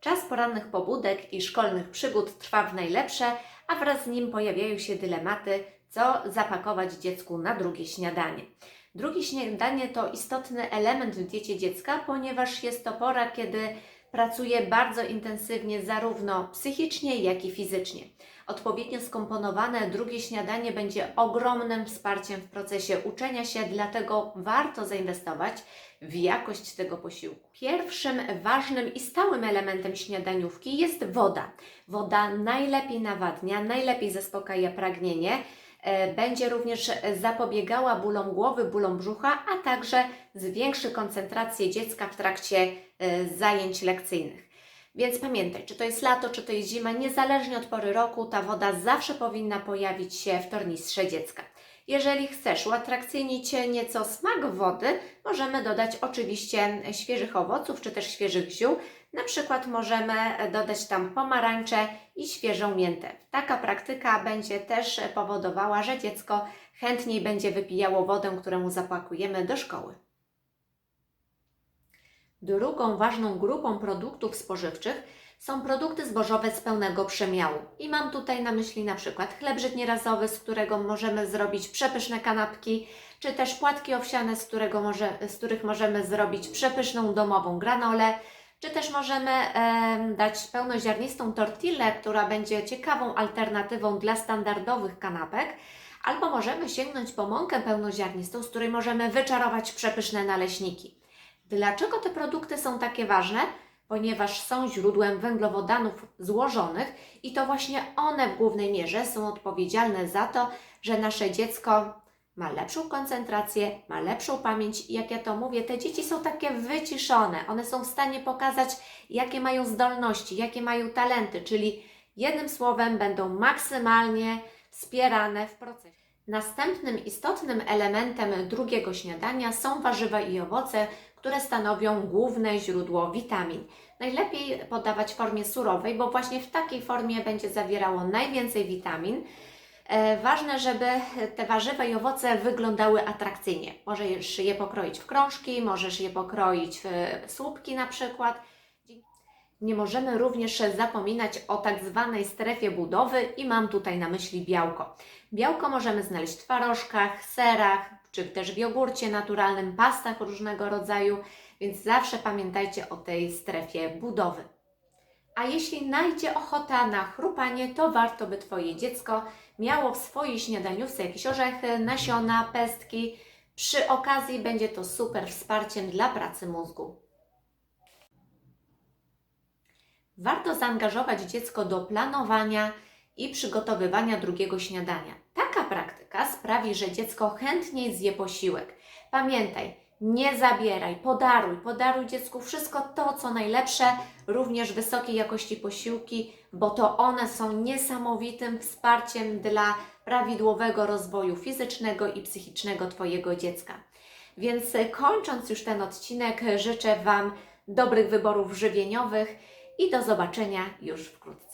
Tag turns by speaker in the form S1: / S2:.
S1: Czas porannych pobudek i szkolnych przygód trwa w najlepsze, a wraz z nim pojawiają się dylematy, co zapakować dziecku na drugie śniadanie. Drugie śniadanie to istotny element w diecie dziecka, ponieważ jest to pora, kiedy pracuje bardzo intensywnie zarówno psychicznie, jak i fizycznie. Odpowiednio skomponowane drugie śniadanie będzie ogromnym wsparciem w procesie uczenia się, dlatego warto zainwestować w jakość tego posiłku. Pierwszym ważnym i stałym elementem śniadaniówki jest woda. Woda najlepiej nawadnia, najlepiej zaspokaja pragnienie. E, Będzie również zapobiegała bólom głowy, bólom brzucha, a także zwiększy koncentrację dziecka w trakcie e, zajęć lekcyjnych. Więc pamiętaj, czy to jest lato, czy to jest zima, niezależnie od pory roku, ta woda zawsze powinna pojawić się w tornistrze dziecka. Jeżeli chcesz uatrakcyjnić nieco smak wody, możemy dodać oczywiście świeżych owoców czy też świeżych ziół. Na przykład możemy dodać tam pomarańcze i świeżą miętę. Taka praktyka będzie też powodowała, że dziecko chętniej będzie wypijało wodę, którą zapakujemy do szkoły. Drugą ważną grupą produktów spożywczych są produkty zbożowe z pełnego przemiału. I mam tutaj na myśli na przykład chleb żytnierazowy, z którego możemy zrobić przepyszne kanapki, czy też płatki owsiane, z, może, z których możemy zrobić przepyszną domową granolę, czy też możemy em, dać pełnoziarnistą tortillę, która będzie ciekawą alternatywą dla standardowych kanapek, albo możemy sięgnąć po mąkę pełnoziarnistą, z której możemy wyczarować przepyszne naleśniki. Dlaczego te produkty są takie ważne? Ponieważ są źródłem węglowodanów złożonych i to właśnie one w głównej mierze są odpowiedzialne za to, że nasze dziecko ma lepszą koncentrację, ma lepszą pamięć jak ja to mówię, te dzieci są takie wyciszone. One są w stanie pokazać, jakie mają zdolności, jakie mają talenty, czyli jednym słowem będą maksymalnie wspierane w procesie. Następnym istotnym elementem drugiego śniadania są warzywa i owoce, które stanowią główne źródło witamin. Najlepiej podawać w formie surowej, bo właśnie w takiej formie będzie zawierało najwięcej witamin. E, Ważne, żeby te warzywa i owoce wyglądały atrakcyjnie. Możesz je pokroić w krążki, możesz je pokroić w słupki na przykład. Nie możemy również zapominać o tak zwanej strefie budowy i mam tutaj na myśli białko. Białko możemy znaleźć w twarożkach, serach, czy też w jogurcie naturalnym, pastach różnego rodzaju, więc zawsze pamiętajcie o tej strefie budowy. A jeśli najdzie ochota na chrupanie, to warto by Twoje dziecko miało w swojej śniadaniówce jakieś orzechy, nasiona, pestki. Przy okazji będzie to super wsparciem dla pracy mózgu. Warto zaangażować dziecko do planowania i przygotowywania drugiego śniadania. Taka praktyka sprawi, że dziecko chętniej zje posiłek. Pamiętaj, nie zabieraj, podaruj, podaruj dziecku wszystko to, co najlepsze, również wysokiej jakości posiłki, bo to one są niesamowitym wsparciem dla prawidłowego rozwoju fizycznego i psychicznego Twojego dziecka. Więc e, kończąc już ten odcinek, życzę Wam dobrych wyborów żywieniowych i do zobaczenia już wkrótce.